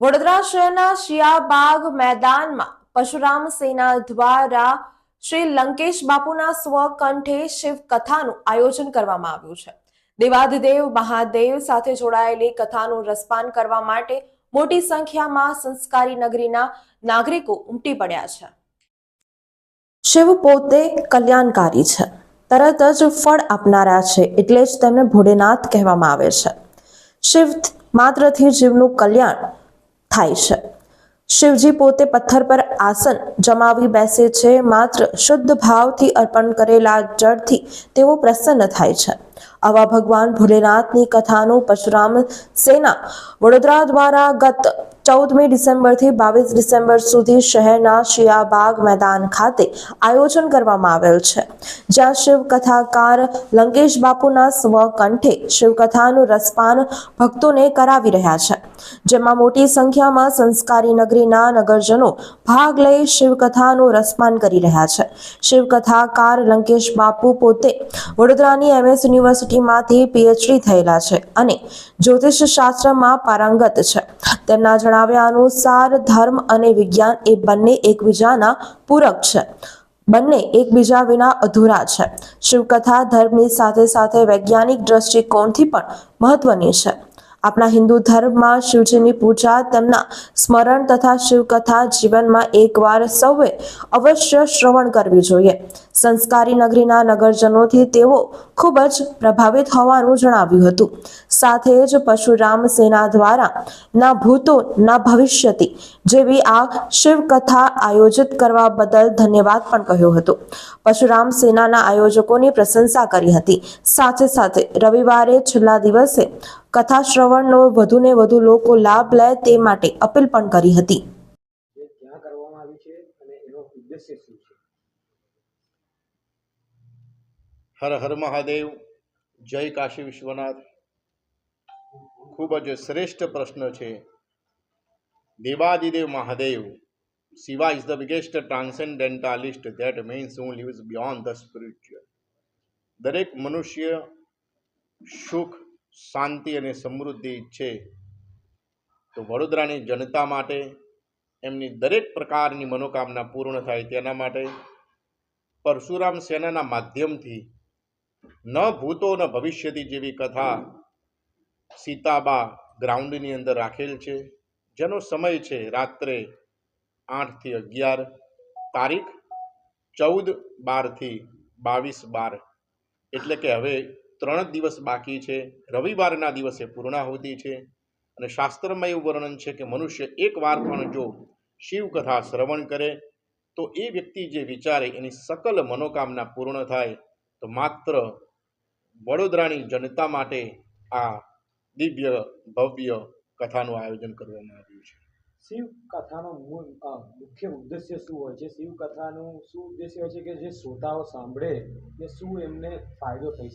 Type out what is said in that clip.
વડોદરા શહેરના શિયાબાગ મેદાનમાં પશુરામ સેના દ્વારા શ્રી લંકેશ બાપુના સ્વકંઠે શિવ કથાનું આયોજન કરવામાં આવ્યું છે. દેવાધિદેવ મહાદેવ સાથે જોડાયેલી કથાનું રસપાન કરવા માટે મોટી સંખ્યામાં સંસ્કારી નગરીના નાગરિકો ઉમટી પડ્યા છે. શિવ પોતે કલ્યાણકારી છે. તરત જ ફળ આપનારા છે એટલે જ તેમને ભોળેનાથ કહેવામાં આવે છે. શિવ માત્રથી જીવનું કલ્યાણ થાય છે. શિવજી પોતે પથ્થર પર આસન જમાવી બેસે છે, માત્ર શુદ્ધ ભાવથી અર્પણ કરેલા જળથી તેઓ પ્રસન્ન થાય છે. આવા ભગવાન ભોલેનાથની કથાનું પરશુરામ સેના વડોદરા દ્વારા ગત ચૌદમી ડિસેમ્બરથી બાવીસ ડિસેમ્બર સુધી શહેરના શિયાબાગ મેદાન ખાતે આયોજન કરવામાં આવેલ છે. જ્યાં શિવકથાકાર લંકેશ બાપુના સ્વકંઠે શિવકથાનું રસપાન ભક્તોને કરાવી રહ્યા છે. જેમાં મોટી સંખ્યામાં સંસ્કારી નગરીના નગરજનો ભાગ લઈ શિવકથાનું રસપાન કરી રહ્યા છે. શિવકથાકાર લંકેશ બાપુ પોતે વડોદરાની એમએસ યુનિવર્સિટીમાંથી પીએચડી થયેલા છે અને જ્યોતિષ શાસ્ત્રમાં પારંગત છે. તેમના જણાવ્યા અનુસાર, ધર્મ અને વિજ્ઞાન એ બંને એકબીજાના પૂરક છે. બંને એકબીજા વિના અધૂરા છે. શિવકથા ધર્મની સાથે સાથે વૈજ્ઞાનિક દ્રષ્ટિકોણથી પણ મહત્વની છે. આપણા હિન્દુ ધર્મમાં શિવજીની પૂજા, તેમના સ્મરણ તથા શિવકથા જીવનમાં એકવાર સૌએ અવશ્ય શ્રવણ કરવી જોઈએ. સંસ્કારી નગરીના નગરજનોથી તેઓ ખૂબ જ પ્રભાવિત હોવાનું જણાવ્યું હતું. સાથે જ પશુરામ સેના દ્વારા ના ભૂતો, ના ભવિષ્યથી જેવી આ શિવકથા આયોજિત કરવા બદલ ધન્યવાદ પણ કહ્યો હતો. પશુરામ સેનાના આયોજકોની પ્રશંસા કરી હતી. સાથે સાથે રવિવારે છેલ્લા દિવસે કથા શ્રવણનો વધુને વધુ લોકો લાભ લે તે માટે અપીલ પણ કરી હતી. જે ક્યાં કરવામાં આવી છે અને એનો ઉદ્દેશ્ય શું છે? હર હર મહાદેવ જય કાશી વિશ્વનાથ. ખૂબ જ શ્રેષ્ઠ પ્રશ્ન છે. દેવાદિદેવ Mahadev Shiva is the biggest transcendentalist that means who lives beyond the spiritual દરેક મનુષ્ય સુખ શાંતિ અને સમૃદ્ધિ ઈચ્છે, તો વડોદરાની જનતા માટે એમની દરેક પ્રકારની મનોકામના પૂર્ણ થાય તેના માટે પરશુરામ સેનાના માધ્યમથી ન ભૂતો ન ભવિષ્યથી જેવી કથા સીતાબા ગ્રાઉન્ડની અંદર રાખેલ છે, જેનો સમય છે રાત્રે આઠથી અગિયાર, તારીખ ચૌદ બારથી બાવીસ બાર. એટલે કે હવે ત્રણ દિવસ બાકી છે. રવિવારના દિવસે પૂર્ણાહુતિ છે. અને શાસ્ત્રમાં એવું વર્ણન છે કે મનુષ્ય એક વાર પણ જો શિવકથા શ્રવણ કરે, તો એ વ્યક્તિ જે વિચારે એની સકલ મનોકામના પૂર્ણ થાય, તો માત્ર વડોદરાની જનતા માટે આ દિવ્ય, ભવ્ય કથાનું આયોજન કરવામાં આવ્યું છે. શિવ કથાનો મુખ્ય ઉદ્દેશ્ય શું હોય છે? શિવ કથાનું શું ઉદ્દેશ્ય હોય છે કે જે શ્રોતાઓ સાંભળે કે શું એમને ફાયદો થઈ શકે?